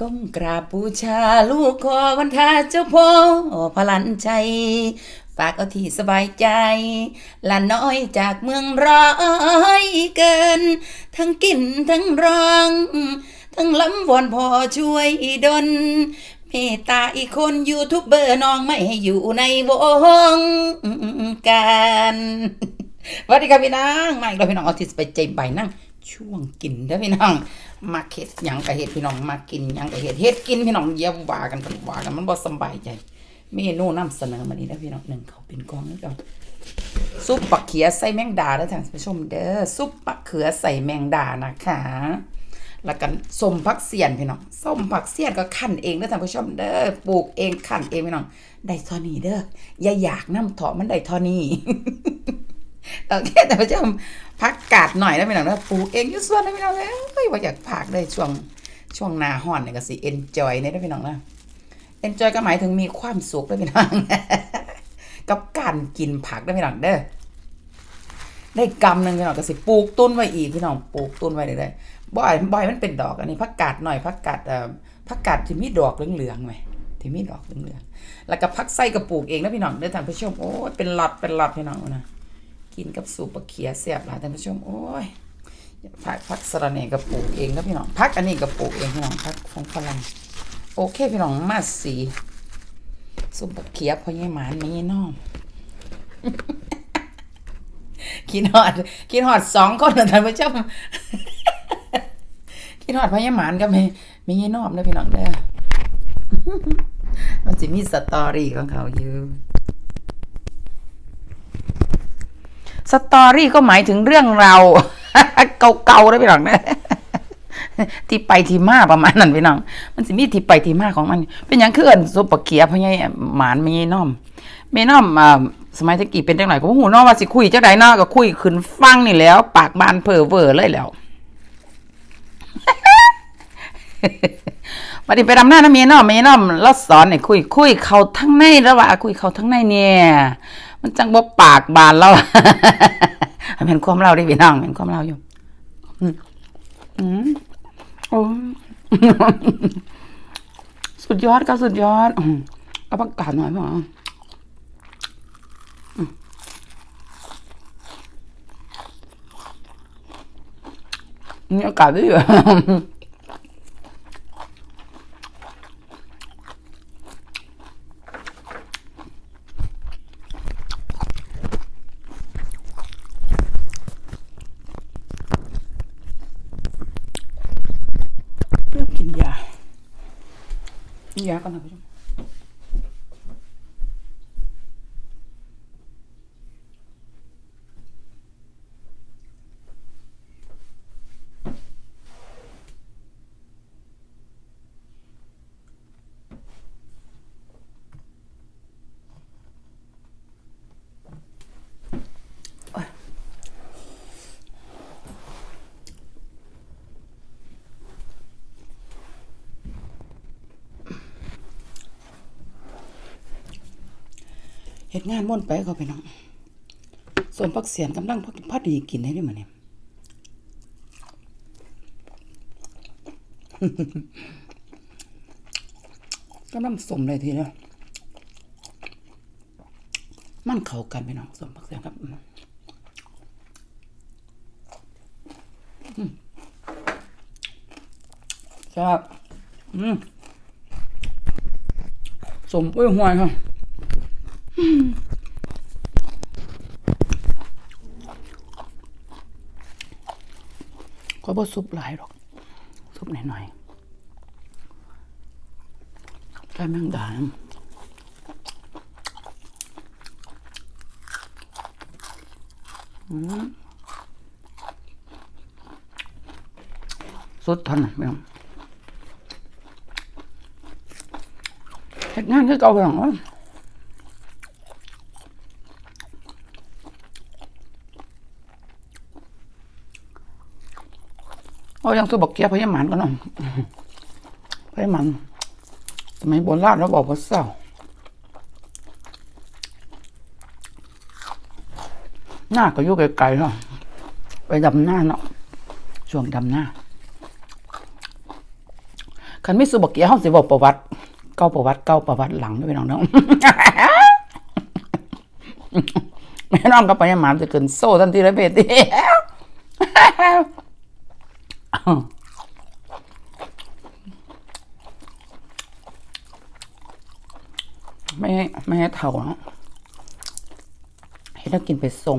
ก้มกราบบูชาลูกขอวันทาเจ้าพ่อพลันชัยฝากเอาที่สบายใจลานน้อยจากเมืองร้อยเกิน ทั้งกินทั้งร้อง ทั้งล้ำวอนพอช่วยดน เมตตาอีกคนยูทูบเบอร์น้องไม่ให้อยู่ในวงการสวัสดีครับพี่น้องมาอีกแล้วพี่น้องเอาที่สบายใจไปนั่ง ช่วงกินเด้อพี่น้องมาเฮ็ดยังกับเฮ็ดพี่น้องมากินยังกับเฮ็ดเฮ็ดกินพี่น้องอย่าว่ากันกันว่ากันมันบ่สบายใจเมนูนำเสนอมานี้นะพี่น้องหนึ่งเขาเป็นกองนี่ก่อนซุปปักเขียใส่แมงดาเด้อท่านผู้ชมเด้อซุปปักเขือใส่แมงดานะคะ แล้วกันส้มผักเสียนพี่น้องส้มผักเสียนก็คั่นเองเด้อท่านผู้ชมเด้อปลูกเองคั่นเองพี่น้องได้ท่านี้เด้ออย่าอยากน้ำถาะมันได้ท่านี้ โอเคแต่านผู้ชมพักกาดหน่อยนะพี่น้องนะปลูกเองยู่ส่วนนะพี่น้องเอ้ยว่าอยากพักได้ช่วงช่วงนาห้อนเนี่ยก็สิเอนจอยเนี่ยนะพี่น้องนะเอนจอยก็หมายถึงมีความสุขนะพี่น้องกับการกินผักนะพี่น้องเด้อได้กำหนึ่งพี่น้องก็สิปลูกต้นไว้อีกพี่น้องปลูกต้นไว้เลยบ่อยบ่อยมันเป็นดอกอันนี้ผักกาดหน่อยผักกาดเอ่อผักกาดที่มีดอกเหลืองๆไหมที่มีดอกเหลืองๆแล้วก็ผักไส้ก็ปลูกเองนะพี่น้องเด้อท่านผู้ชมโอ้เป็นหลัดเป็นหลัดพี่น้องนะ กินกับสูปปลาเขียเสียบหลายท่านผู้ชมโอ้ยผักผักสระแหน่กับปลูกเองนะพี่น้องผักอันนี้กับปลูกเองพี่น้องผักของฝรั่งโอเคพี่น้องมาสีสูปปลาเขียพอยี่หมานมีน้องกินหอดกินหอดสองคนนะท่านผู้ชมกินหอดพอยี่หมานกับมีมียี่น้อมนะพี่น้องเด้อมันจะมีสตอรี่ของเขาอยู่ สตอรี่ก็หมายถึงเรื่องเราเก่าๆนะพี่น้องนะที่ไปที่มาประมาณนั้นพี่น้อง มันสิมีที่ไปที่มาของมัน เป็นอย่างคือเอินซุปปะเขียพะไงหมานไม่น้อมไม่น้อมอ่าสมัยตะกี้เป็นจังไหนก็บ่ฮู้เนาะว่าสิคุยจังไดเนาะก็คุยขึ้นฟังนี่แล้ว ปากบานเพอเว้อเลยแล้วบัดนี้ไปดำหน้านะเมียน้อมเมียน้อมแล้วสอนให้คุยคุยเขาทั้งในแล้วว่าคุยเขาทั้งในเนี่ย มันจังบ่ปากบานแล้วเป็นความเล่าได้พี่น้องเป็นความเล่าอยู่อืมโอ้สุดยอดก็สุดยอดอืมเอาประกาศหน่อยมั้งอืมนี่อากาศดีอยู่ เริ่มกินยา กินยาก่อน เฮ็ดงานม่วนไปก็ไปน้องส่วนพักเสียนกำลังพอพอดีกินได้ด้วยมั้เนี่ยกำลังสมเลยทีเดียวมันเข้ากันไปน้องสมพักเสียนครับอืมครับอืมสมอุ้ยหวยค่ะ ก็บ่ซุปหลายหรอก ซุปหน่อยๆใส่แมงดาอืมสุดทันแม่งเฮ็ดงานคือเก่าไปหรอ โอ้ยังสู้บอกเกียพยาหมันก็น้องพยาหมันสมัยโบราณเราบอกว่าเศร้าหน้าก็อยู่ไกลๆเนาะไปดำหน้าเนาะช่วงดำหน้าคันไม่สูบกเกียเฮาสิบอกประวัติเก้าประวัติเก้าประวัติหลังด้วยพี่น้องเนาะแม่น้องก็ไปหมามจะเกินโซ่ทันทีเลยเบตี ไม่ให้ไม่ให้เท่าเนาะให้เรากินไปทรง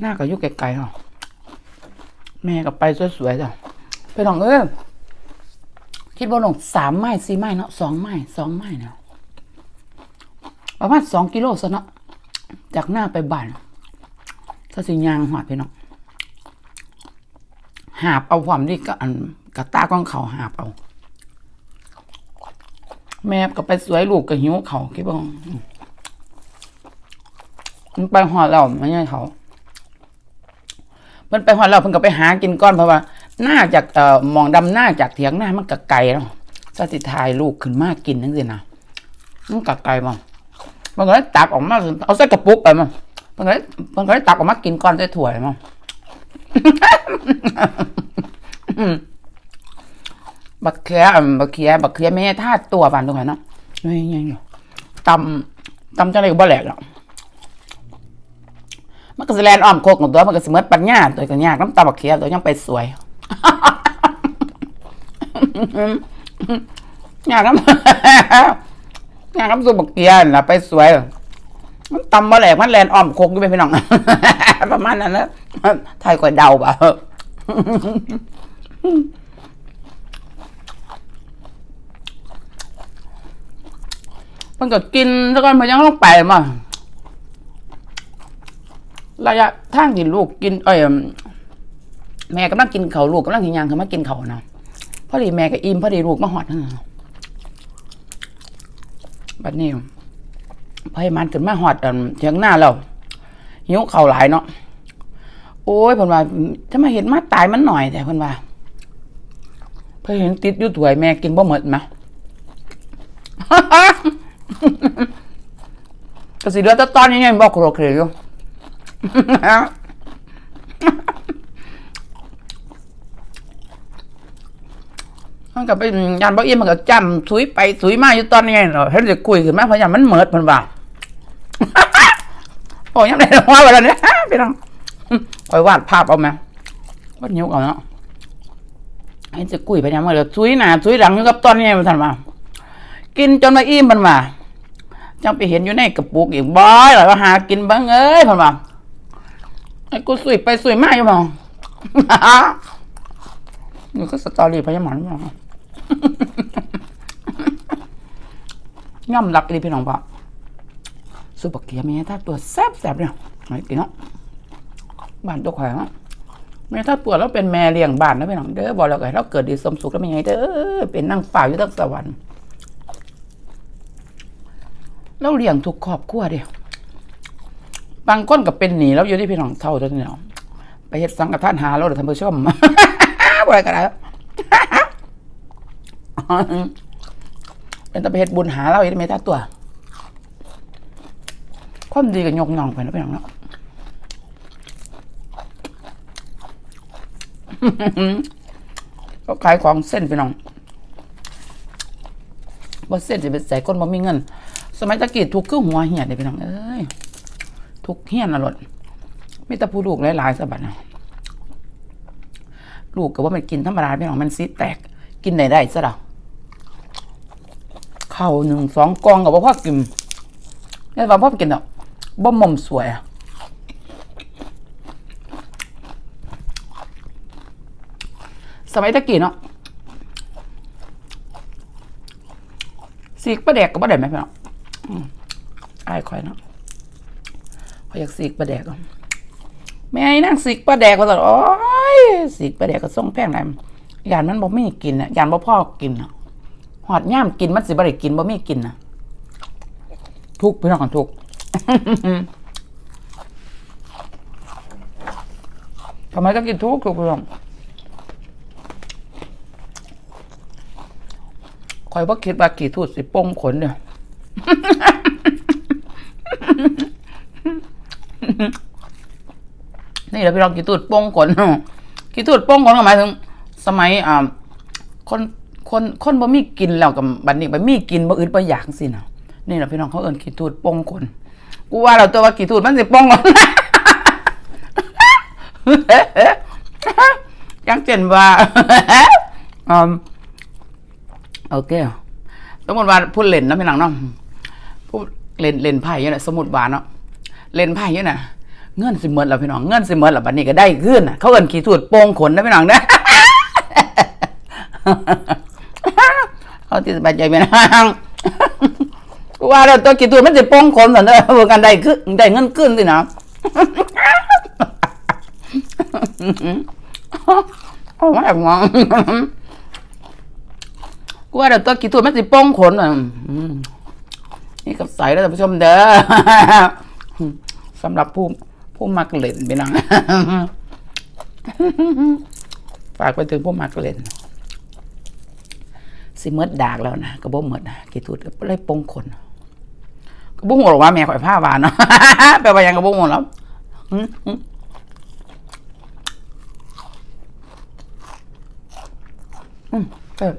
หน้าก็อยุกไกลๆเนาะแม่ก็ไปสวยๆจ้ะไปลองเออคิดว่าลงสามไม้สี่ไม้เนาะสองไม้สองไม้เนาะประมาณสองกิโลซะเนาะจากหน้าไปบ้าน ถ้าสิยางหอดไปเนาะหาบเอาความนี่ก็อันกระตากล้องเขาหาบเอา แม่ก็ไปสวยลูกก็หิวเขาคิดว่างมันไปหอดเราไม่ใช่เขามันไปหอดเราเพิ่งก็ไปหากินก้อนเพราะว่าหน้าจากเอ่อมองดำหน้าจากเถียงหน้ามันกะไก่แล้วสติทายลูกขึ้นมากินนั่นสินะมันกะไก่มั้งมันก็ตักออกมาเอาใส่กระปุกไปมั้ง มันก็เลยมันก็เลยตักออกมากินก้อนใส่ถ้วมั้งบักเขียบักเขียบักเขียไม่ใช่ท่าตัวบานตรงไหนเนาะนี่ยังอยู่ตำตำจังเลยก็บ่แหลกหรอกมันก็สิแลนอ้อมโคกของตัวมันก็สิเหมือปัญญาตัวกันยากน้ำตาบักเขียตัวยังไปสวยยากน้ำยากน้ำสุบักเขียน่ะไปสวย มันตำบ่แหลกมันแลนอ้อมโคกอยู่ไปพี่น้อง ประมาณนั้นนะไทยก่อยเดาบ่ะมันก็กินแล้วก็มันยังต้องไปมาระยะทางที่ลูกกิน เอ้ยแม่กำลังกินเขาลูกกำลังกินยางเขามากินเขานะพอดีแม่ก็อิ่มพอดีลูกมาหอดนะบัดนี้ พอให้มันขึ้นมาหอดเถียงหน้าเราหิวเข่าหลายเนาะโอ้ยเพิ่นว่าถ้ามาเห็นมาตายมันหน่อยแต่เพิ่นว่า เพิ่นเห็นติดอยู่ถวยแม่กินบ่หมดมะก็สิเหลือแต่ตอนนี้ไงบอกโครเครอยู่มันก็เป็นยานบ่อิ่มมันก็จำสุยไปสุยมาอยู่ตอนนี้เนาะเห็นจะคุยขึ้นมาเพราะยานมันเหมิดมันว่า โอ้ยยังไงว่าแบบนี้พี่น้องคอยวาดภาพเอาไหมวาดนิ้วเอาเนาะเห็นจะคุยไปยังมันก็สุยหนาสุยหลังอยู่กับตอนนี้มันทันว่ากินจนมาอิ่มมันมาจังไปเห็นอยู่ในกระปุกอีกบ่อยหลายว่าหากินบ้างเอ้ยมันมาไอ้กูสุยไปสุยมาอยู่มั้งนี่ก็สตอรี่พยามันมั้งย่ำรักดีพี่น้องปะ สุปเกียมีถ้าตัวแซ่บแซ่บเนี่ยไหนกินเนาะบ้านตัวแข็งเนาะแม่ถ้าปวดแล้วเป็นแม่เลี้ยงบ้านนะพี่น้องเด้อบอกแล้วไงเราเกิดดีสมสุขแล้วเป็นไงเด้อเป็นนั่งฝ่าอยู่ทั้งสวรรค์เราเลี้ยงทุกครอบครัวเดียวบางคนก็เป็นหนีแล้วอยู่ที่พี่น้องเท่าเท่านี้เนาะไปเฮ็ดสังฆทานหาเราเดี๋ยวท่านผู้ชมบ่ได้ก็ได้เป็นตะไปเฮ็ดบุญหาเราอีกได้ไหมท่าตัว ความดีกับยกน่องไปนะพี่น้องเนาะก็ขายของเส้นพี่น้องบ่เส้นสิไปใส่ก้นบ่มีเงิน สมัยตะกี้ทุกข์คือหัวเหียดเด้พี่น้องเอ้ยทุกเฮียนน่ะรถมีแต่ผู้ลูกหลายๆสะบัดนะลูกก็ว่ามันกินธรรมดาพี่น้องมันสิแตก กินได้ได้ซะดอกเข้าหนึ่งสองกองก็บ่พอกินนี่ว่าพอกินดอก บ่หม่อมสวยอะสมัยตะกี้เนาะสีกปลาแดกก็บ่ได้ไหมพี่น้องอืมอายคอยเนาะคอยอยากสีกปลาแดกแม่ไอ้นั่งสีกปลาแดกก็ตลอดโอ้ยสีกปลาแดกก็ส่งแพงไหนยานมันบ่มีกินอะยานบ่พ่อกินอะหอดย่ามกินมันสิบ่ได้กินบ่มีกินอะทุกพี่น้องกันทุก ทำไมต้องกินทุกทุกข์พี่องคอยว่าคิดว่ากี่ทูดสิป้งขนเนี่ยนี่แหละพี่น้องกี่ตูดโป้งขนกี่ทูดโป้งคนก็หมายถึง สมัยอ่าคนคนคนบ่มีกินแล้วกับบัดนี้บ่มีกินบ่อึดบ่อยากสินะนี่แหละพี่น้องเขาเอิ้นกี่ทูดโป้งคน กูว่าแล้วตัวว่ากี่ทูดมันสิป้งก่อนยังเจนว่าอืมโอเคสมมติว่าพูดเล่นนะพี่น้องเนาะพูดเล่นเล่นไพ่อยู่น่ะสมมติว่าเนาะเล่นไพ่อยู่น่ะเงินสิหมดแล้วพี่น้องเงินสิหมดแล้วบัดนี้ก็ได้ขึ้นนะเขาเอินขี้สูดโป่งขนนะพี่น้องนะเขาที่สบายใจพี่น้องกู ว่าแล้วตัวกี่ตัวมันสิโป่งขนสันเด้อเบิ่งกันได้ขึ้นได้เงินขึ้นสินะโอ้มาจากมองกูว่าเดี๋ยวตัวกี่ตัวมันสิโป้งขนอะนี่กับใสแล้วท่านผู้ชมเด้อสำหรับผู้ผู้มักเล่นไปนังฝากไปถึงผู้มักเล่นสิเมดดากแล้วนะกระบอกเมดนะกี่ตัวเลยโป้งขนกระ บอกหัวหรอกว่าแม่ข่อยผ้าวานเนาะแปลว่ายังกระบอกหัวแล้วอืมเออ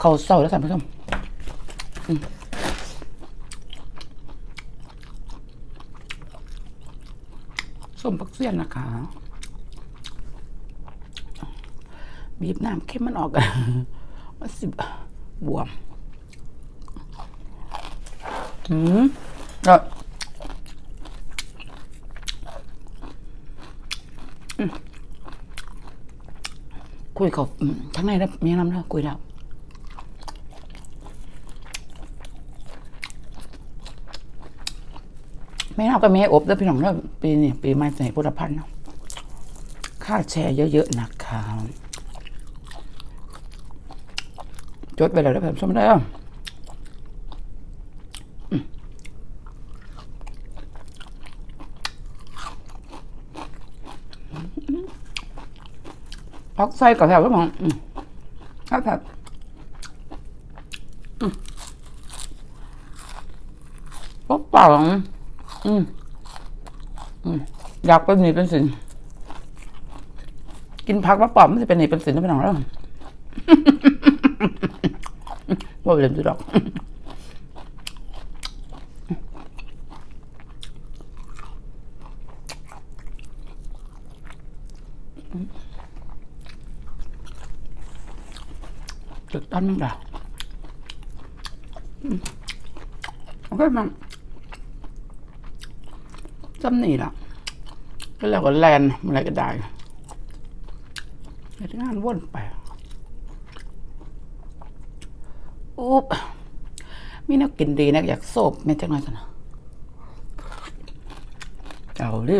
เขาเศร้าแล้วท่านผู้ชมส้มปักเสียนนะคะ บีบน้ำเข้มมันออกกันว่าสิบบวม อืมก็คุยเขาทั้งในแล้วมีน้ำแล้วคุยแล้วไม่เอาก็ไม่ให้อบแล้วพี่น้องเนาะปีนี้ปีใหม่ใส่พุทธพันธ์เนาะค่าแชร์เยอะ ๆ นะคะ จดไปแล้วนะผมชมได้ออืมพักใส่กับแถวแล้วมั้งครับครับอืมป๊อกเปล่าอืมอยากเป็นหนีเป็นสิน กินผักมะปอมมันจะเป็นหนีเป็นสินได้เป็นหนังแล้ว ว่าเรียนดดอกจุดต้นนึงดาวอืมโอเคมั้งจำนี่ละก็แล้วก็แลนอะไรก็ได้งานว่นไป อุ๊บมีนักกินดีนะอยากโซบไม่จังไงกันนะเอาดิ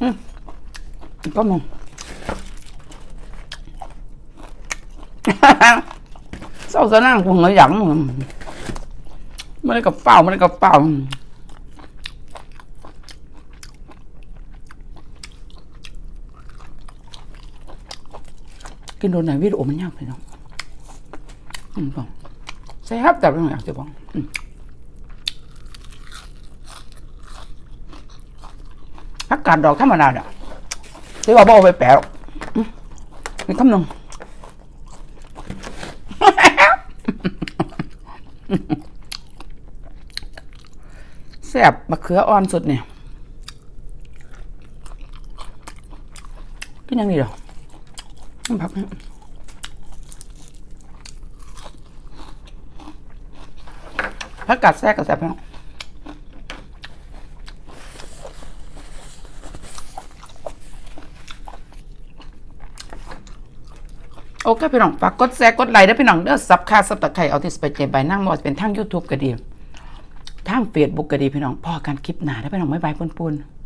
อืมก็มึงเศร้าซะนั่งกูเหงยหยังไม่ได้กับเป้าไม่ได้กับเป้า กินโดนไหนวิดีโอมันยากไปน้องอืมบอกใช่ครับแต่ไม่อยากจะบอกอืมผักกาดดอกธรรมดาเนี่ยที่ว่าบเอาไปแปะหรอกมนี่คำหนึ่งแซ่บมะเขืออ่อนสุดเนี่ยกินยังนี่เหรอ น้ำผักเนี่ยผักกาดแซ่บกับแซ่บเนาะโอเคพี่น้องฝากกดแชร์กดไลค์ด้วยพี่น้องเด้อซับค่าซับตะไคร้เอาที่สเปเจใบนั่งมอสเป็นทาง YouTube ก็ดีทางเฟซบุ๊กก็ดีพี่น้องพอกันคลิปหนาได้พี่น้องไม่บายปุนๆ